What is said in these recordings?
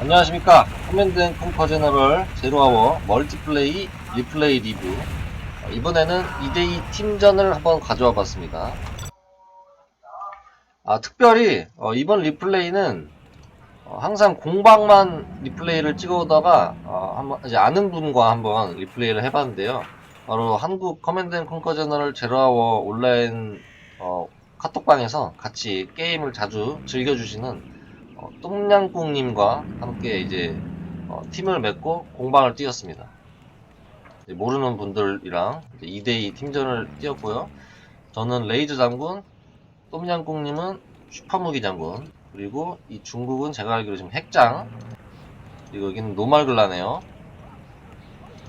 안녕하십니까. 커맨드 앤 콩커 제너럴 제로아워 멀티플레이 리플레이 리뷰. 어, 이번에는 2대2 팀전을 한번 가져와 봤습니다. 아 특별히 어, 이번 리플레이는 어, 항상 공방만 리플레이를 찍어오다가 어, 한번 이제 아는 분과 한번 리플레이를 해봤는데요. 바로 한국 커맨드 앤 콩커 제너럴 제로아워 온라인 어, 카톡방에서 같이 게임을 자주 즐겨주시는 어, 똥냥꿍님과 함께 이제 어, 팀을 맺고 공방을 뛰었습니다. 모르는 분들이랑 2대2 팀전을 뛰었고요. 저는 레이저 장군, 똥냥꿍님은 슈퍼무기 장군, 그리고 이 중국은 제가 알기로 지금 핵장, 그리고 여기는 노말글라네요.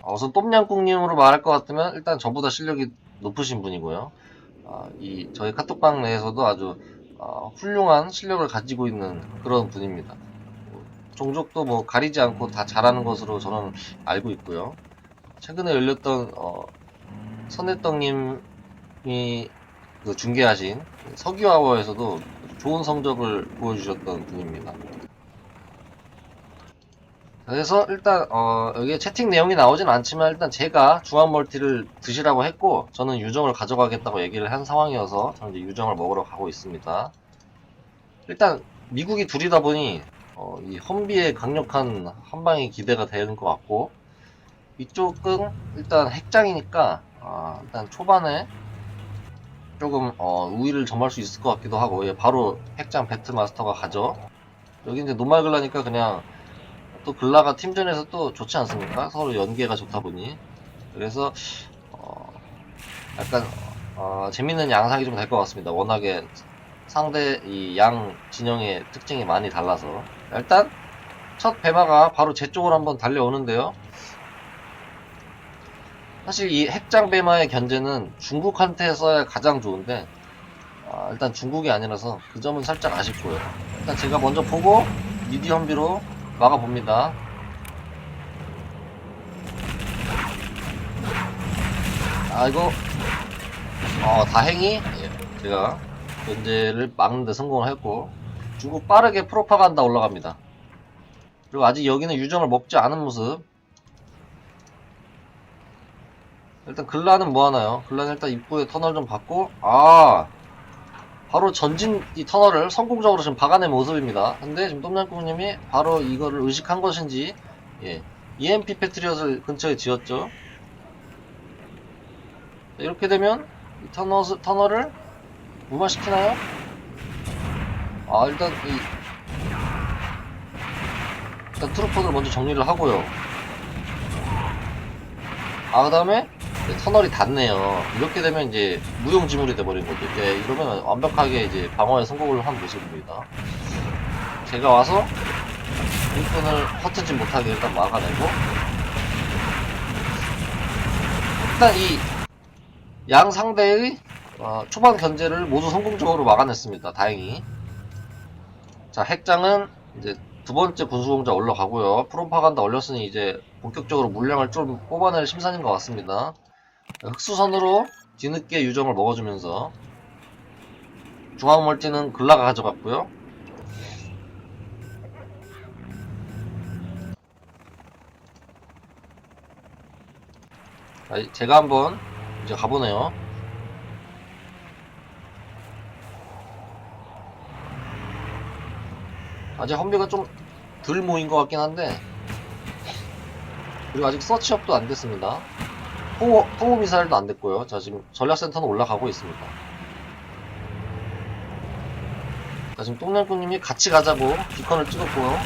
어, 우선 똠냥꿍님으로 말할 것 같으면 일단 저보다 실력이 높으신 분이고요. 아, 이 저희 카톡방 내에서도 아주 어, 훌륭한 실력을 가지고 있는 그런 분입니다. 뭐, 종족도 뭐 가리지 않고 다 잘하는 것으로 저는 알고 있고요. 최근에 열렸던 어, 선혜떡님이 그 중계하신 서기와워에서도 좋은 성적을 보여주셨던 분입니다. 그래서 일단 어, 여기에 채팅 내용이 나오진 않지만 일단 제가 중앙 멀티를 드시라고 했고 저는 유정을 가져가겠다고 얘기를 한 상황이어서 저는 이제 유정을 먹으러 가고 있습니다. 일단 미국이 둘이다 보니 어, 이 험비의 강력한 한방이 기대가 되는 것 같고 이쪽은 일단 핵장이니까 아, 일단 초반에 조금 어, 우위를 점할 수 있을 것 같기도 하고 예, 바로 핵장 배트마스터가 가죠. 여기 이제 노말글라니까 그냥 또 글라가 팀전에서 또 좋지 않습니까? 서로 연계가 좋다 보니 그래서 어, 약간 어, 재밌는 양상이 좀 될 것 같습니다. 워낙에 상대 이 양 진영의 특징이 많이 달라서 일단 첫 배마가 바로 제 쪽으로 한번 달려오는데요. 사실 이 핵장 배마의 견제는 중국한테 써야 가장 좋은데 아, 일단 중국이 아니라서 그 점은 살짝 아쉽고요. 일단 제가 먼저 보고 미디엄비로 막아봅니다. 아 이거 어 다행히 예, 제가 견제를 막는데 성공을 했고 중국 빠르게 프로파간다 올라갑니다. 그리고 아직 여기는 유정을 먹지 않은 모습. 일단 글라는 뭐 하나요? 글라는 일단 입구에 터널 좀 받고 아 바로 전진 이 터널을 성공적으로 지금 박아낸 모습입니다. 근데 지금 똠양꿍님이 바로 이거를 의식한 것인지 예, EMP 패트리엇을 근처에 지었죠. 자, 이렇게 되면 이 터널, 터널을 무마시키나요? 아 일단 이 일단 트루퍼들 먼저 정리를 하고요. 아 그 다음에 네, 터널이 닿네요. 이렇게 되면 이제 무용지물이 돼버린 거죠. 이제 이러면 완벽하게 이제 방어에 성공을 한 모습입니다. 제가 와서 일꾼을 허트지 못하게 일단 막아내고 일단 이 양 상대의 어, 초반 견제를 모두 성공적으로 막아냈습니다. 다행히. 자 핵장은 이제 두 번째 군수공자 올라가고요. 프로파간다 올렸으니 이제 본격적으로 물량을 좀 뽑아낼 심산인 것 같습니다. 흑수선으로 뒤늦게 유정을 먹어주면서 중앙 멀티는 글라가 가져갔고요. 자, 이- 제가 한번 이제 가보네요. 아직 험비가 좀 덜 모인 것 같긴 한데 그리고 아직 서치업도 안 됐습니다. 포, 포 미사일도 안 됐고요. 자, 지금 전략센터는 올라가고 있습니다. 자, 지금 똥냥꾸님이 같이 가자고 비컨을 찍었고요.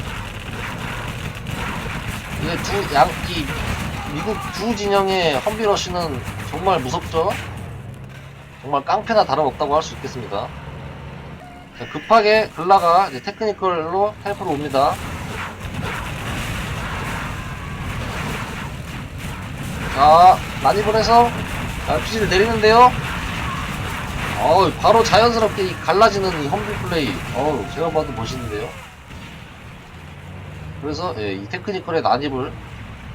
이게 두, 양, 이, 미국 두 진영의 험비러쉬는 정말 무섭죠? 정말 깡패나 다름없다고 할 수 있겠습니다. 자, 급하게 글라가 이제 테크니컬로 헬프로 옵니다. 자, 난입을 해서 RPG를 내리는데요. 어우, 바로 자연스럽게 이 갈라지는 이 험비 플레이. 어우, 제가 봐도 멋있는데요. 그래서 예, 이 테크니컬의 난입을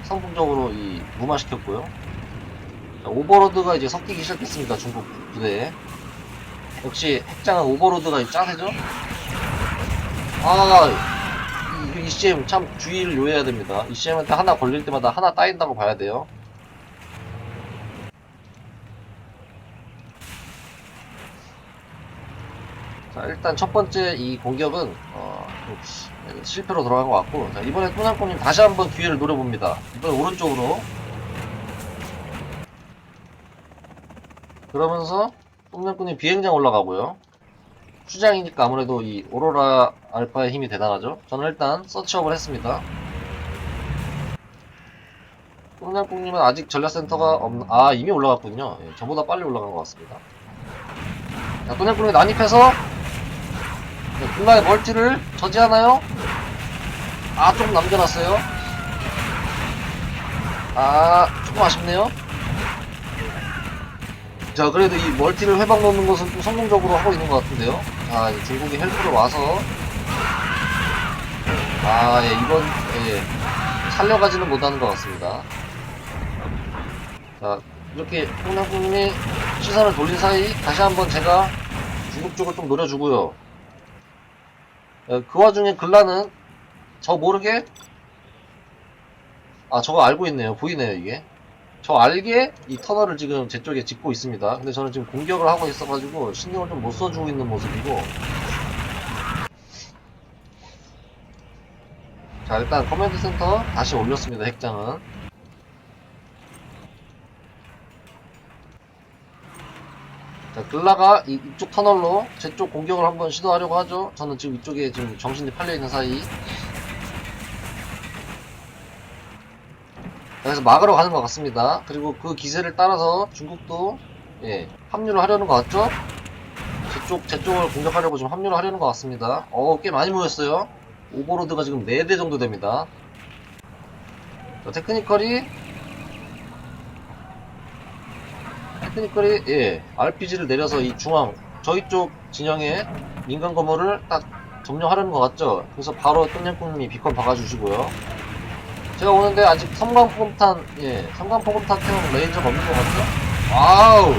성공적으로 이 무마시켰고요. 자, 오버로드가 이제 섞이기 시작했습니다. 중국 부대에. 역시 핵장은 오버로드가 짜세죠? 아, 이, 이 ECM 참 주의를 요해야 됩니다. ECM한테 하나 걸릴 때마다 하나 따인다고 봐야 돼요. 자, 일단 첫 번째 이 공격은, 어, 좀 실패로 돌아간 것 같고, 자, 이번에 또남꾼님 다시 한번 기회를 노려봅니다. 이번 오른쪽으로. 그러면서, 똥냥꾼님 비행장 올라가고요. 수장이니까 아무래도 이 오로라 알파의 힘이 대단하죠. 저는 일단 서치업을 했습니다. 똥냥꿍님은 아직 전략센터가 없, 아, 이미 올라갔군요. 예, 저보다 빨리 올라간 것 같습니다. 자, 똥냥꿍이 난입해서, 네, 중간에 멀티를 저지하나요? 아, 조금 남겨놨어요. 아, 조금 아쉽네요. 자, 그래도 이 멀티를 회방 넣는 것은 좀 성공적으로 하고 있는 것 같은데요. 자, 이제 중국이 헬프로 와서. 아, 예, 이번, 예, 살려가지는 못하는 것 같습니다. 자, 이렇게 홍남국님이 시선을 돌린 사이, 다시 한번 제가 중국 쪽을 좀 노려주고요. 예, 그 와중에 글라는 저 모르게, 아, 저거 알고 있네요. 보이네요, 이게. 저 알게 이 터널을 지금 제 쪽에 짓고 있습니다. 근데 저는 지금 공격을 하고 있어가지고 신경을 좀 못 써주고 있는 모습이고. 자, 일단 커맨드 센터 다시 올렸습니다. 핵장은. 글라가 이, 이쪽 터널로 제 쪽 공격을 한번 시도하려고 하죠. 저는 지금 이쪽에 지금 정신이 팔려 있는 사이. 그래서 막으러 가는 것 같습니다. 그리고 그 기세를 따라서 중국도 예, 합류를 하려는 것 같죠? 제쪽, 제 쪽을 공격하려고 지금 합류를 하려는 것 같습니다. 어, 꽤 많이 모였어요. 오버로드가 지금 4대 정도 됩니다. 자, 테크니컬이 테크니컬이 예, RPG를 내려서 이 중앙 저희 쪽 진영에 민간 건물을 딱 점령하려는 것 같죠? 그래서 바로 똥냥꿍님이 비컨 박아주시고요. 제가 오는데 아직 섬광포금탄, 예, 섬광포금탄 태운 레이저가 없는 것 같죠? 와우!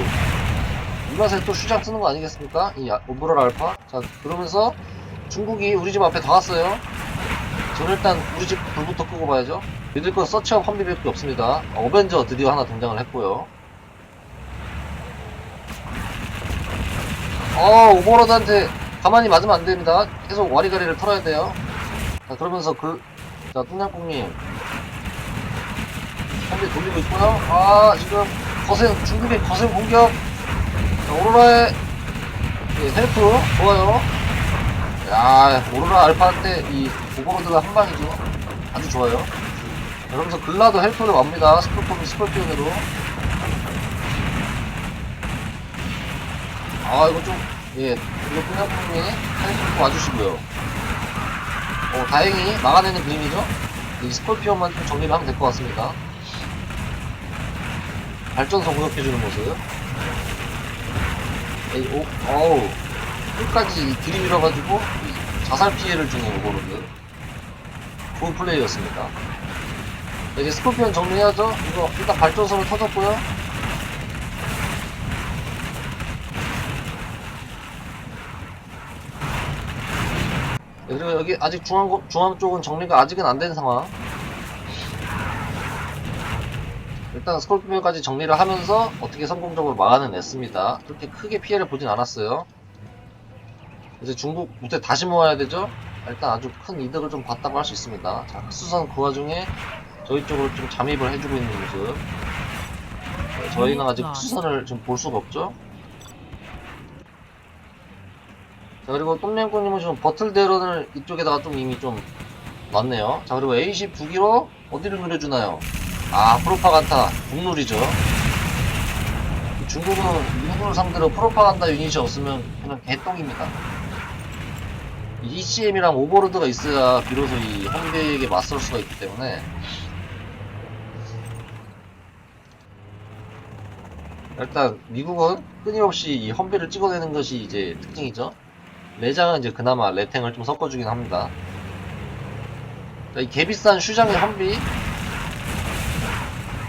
이 맛에 또 슈장 쓰는 거 아니겠습니까? 이 아- 오브럴 알파? 자, 그러면서 중국이 우리 집 앞에 다 왔어요. 저는 일단 우리 집 불부터 끄고 봐야죠. 믿을 건 서치업 환비밖에 없습니다. 어벤져 드디어 하나 등장을 했고요. 어, 오버로드한테 가만히 맞으면 안 됩니다. 계속 와리가리를 털어야 돼요. 자, 그러면서 그, 자, 뚱냥꿍님. 한대 돌리고 있고요. 아, 지금 거센, 중국의 거센 공격. 자, 오로라의 예, 헬프, 좋아요. 야, 오로라 알파한테 이 오버로드가 한 방이죠. 아주 좋아요. 자, 그러면서 글라도 헬프를 옵니다. 스콜폼, 스콜피온으로. 아, 이거 좀, 예, 이거 뚱냥꿍이 헬프 와주시고요. 어, 다행히 막아내는 그림이죠? 이 스콜피온만 좀 정리를 하면 될 것 같습니다. 발전소 공격해주는 모습. 에이, 오, 어우. 끝까지 들이밀어가지고 이 자살 피해를 주는 오버로드. 좋은 플레이였습니다. 자, 이제 스콜피온 정리해야죠? 이거 일단 발전소는 터졌고요. 그리고 여기 아직 중앙, 고- 중앙 쪽은 정리가 아직은 안 된 상황. 일단 스콜피온까지 정리를 하면서 어떻게 성공적으로 막아내냈습니다. 그렇게 크게 피해를 보진 않았어요. 이제 중국 무대 다시 모아야 되죠? 일단 아주 큰 이득을 좀 봤다고 할 수 있습니다. 자, 흑수선 그 와중에 저희 쪽으로 좀 잠입을 해주고 있는 모습. 네, 저희는 아직 흑수선을 좀볼 수가 없죠? 자, 그리고 똠냥꾸님은 지금 버틀대런을 이쪽에다가 좀 이미 좀 놨네요. 자, 그리고 A10 두 기로 어디를 누려주나요? 아, 프로파간다. 국룰이죠. 중국은 일본을 상대로 프로파간다 유닛이 없으면 그냥 개똥입니다. ECM이랑 오버로드가 있어야 비로소 이 헝베이에게 맞설 수가 있기 때문에 일단 미국은 끊임없이 이 험비를 찍어내는 것이 이제 특징이죠. 레장은 이제 그나마 레탱을 좀 섞어주긴 합니다. 자, 이 개비싼 슈장의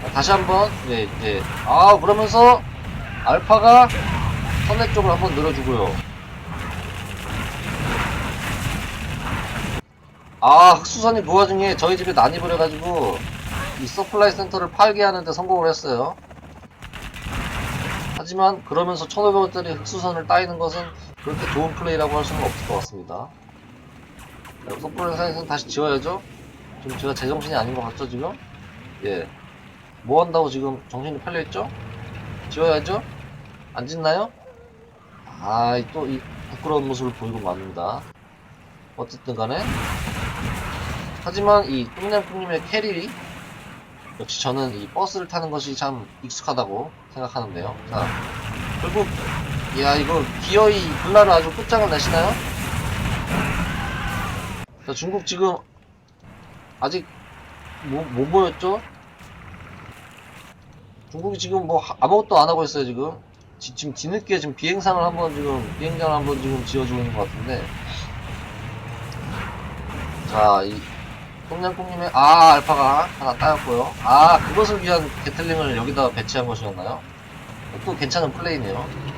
자, 다시 한번 이제 이제 아 그러면서 알파가 선내 쪽을 한번 늘어주고요. 아 흑수선이 그 와중에 저희 집에 난입을 해가지고 이 서플라이 센터를 팔게 하는데 성공을 했어요 하지만 그러면서 1500원짜리 흑수선을 따이는 것은 그렇게 좋은 플레이라고 할 수는 없을 것 같습니다. 자, 서플라이 센터 다시 지워야죠. 지금 제가 제정신이 아닌 것 같죠 지금? 예. 뭐 한다고 지금 정신이 팔려있죠? 지워야죠? 안 짓나요? 아이 또이 부끄러운 모습을 보이고 맙니다. 어쨌든 간에. 하지만 이 똥냥꿍님의 캐리 역시 저는 이 버스를 타는 것이 참 익숙하다고 생각하는데요. 자 결국 야 이거 기어이 블라를 아주 끝장을 내시나요? 자 중국 지금 아직 뭐, 뭐 보였죠? 중국이 지금 뭐 하- 아무것도 안 하고 있어요 지금 지, 지금 뒤늦게 지금 비행상을 한번 지금 비행장을 한번 지금 지어주고 있는 것 같은데 자이 똥냥꿍님의 아 알파가 하나 따였고요 아 그것을 위한 게틀링을 여기다 배치한 것이었나요? 또 괜찮은 플레이네요 자,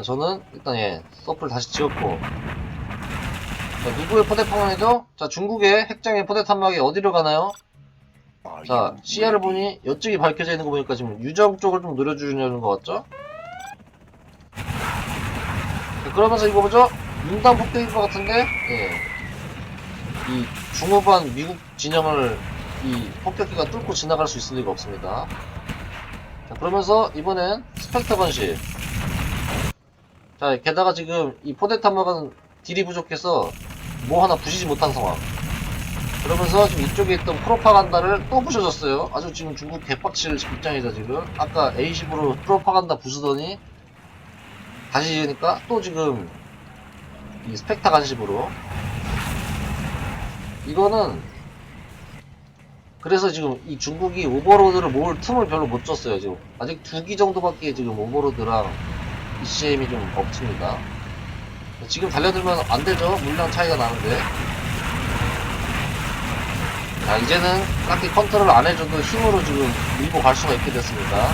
저는 일단 예 서플 다시 지었고 자, 누구의 포대탄막이죠? 자 중국의 핵장의 포대탄막이 어디로 가나요? 자 시야를 보니 이쪽이 밝혀져 있는 거 보니까 지금 유정 쪽을 좀 노려주려는 것 같죠? 자, 그러면서 이거 보죠? 윤단 폭격인 것 같은데 예. 이 중후반 미국 진영을 이 폭격기가 뚫고 지나갈 수 있을 리가 없습니다. 자, 그러면서 이번엔 스펙터 건실. 자, 게다가 지금 이 포대탄막은 딜이 부족해서 뭐 하나 부시지 못한 상황. 그러면서 지금 이쪽에 있던 프로파간다를 또 부셔줬어요. 아주 지금 중국 개빡칠 입장이죠, 지금. 아까 A10으로 프로파간다 부수더니 다시 지으니까 또 지금 이 스펙타 간식으로 이거는 그래서 지금 이 중국이 오버로드를 모을 틈을 별로 못 줬어요 지금 아직 두 기 정도밖에 지금 오버로드랑 ECM이 좀 없습니다. 지금 달려들면 안 되죠? 물량 차이가 나는데. 자 이제는 딱히 컨트롤 안 해줘도 힘으로 지금 밀고 갈 수가 있게 됐습니다.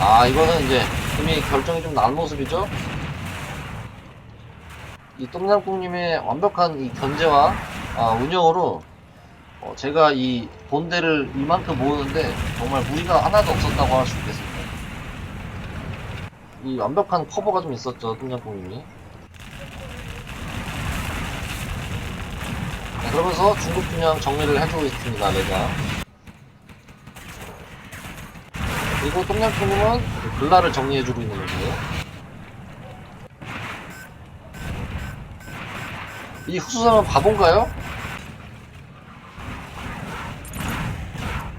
아 이거는 이제 이미 결정이 좀 난 모습이죠? 이 똥냥꿍님의 완벽한 이 견제와 아, 운영으로 어, 제가 이 본대를 이만큼 모으는데 정말 무리가 하나도 없었다고 할 수 있겠습니다. 이 완벽한 커버가 좀 있었죠, 똥냥꿍님이. 자, 그러면서 중국 분양 정리를 해주고 있습니다, 내가. 그리고 똥냥꿍님은 글라를 정리해주고 있는 거고요. 이 흑수사는 바본가요?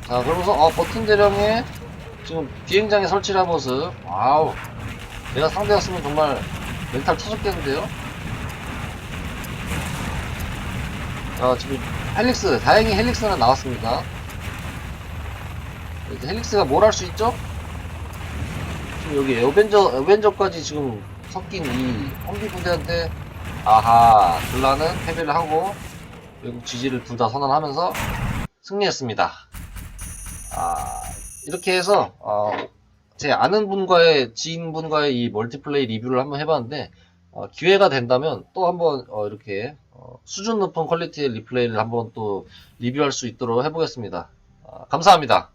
자 그러면서 어, 버튼 대령에 지금 비행장에 설치를 한 모습 와우 내가 상대였으면 정말 멘탈 터졌겠는데요 자 지금 헬릭스 다행히 헬릭스는 나왔습니다 이제 헬릭스가 뭘 할 수 있죠? 지금 여기 어벤져, 어벤져까지 지금 섞인 이 험비 부대한테 아하, 블라는 패배를 하고 외국 지지를 둘 다 선언하면서 승리했습니다. 아, 이렇게 해서 어, 제 아는 분과의 지인분과의 이 멀티플레이 리뷰를 한번 해봤는데 어, 기회가 된다면 또 한번 어, 이렇게 어, 수준 높은 퀄리티의 리플레이를 한번 또 리뷰할 수 있도록 해보겠습니다. 아, 감사합니다.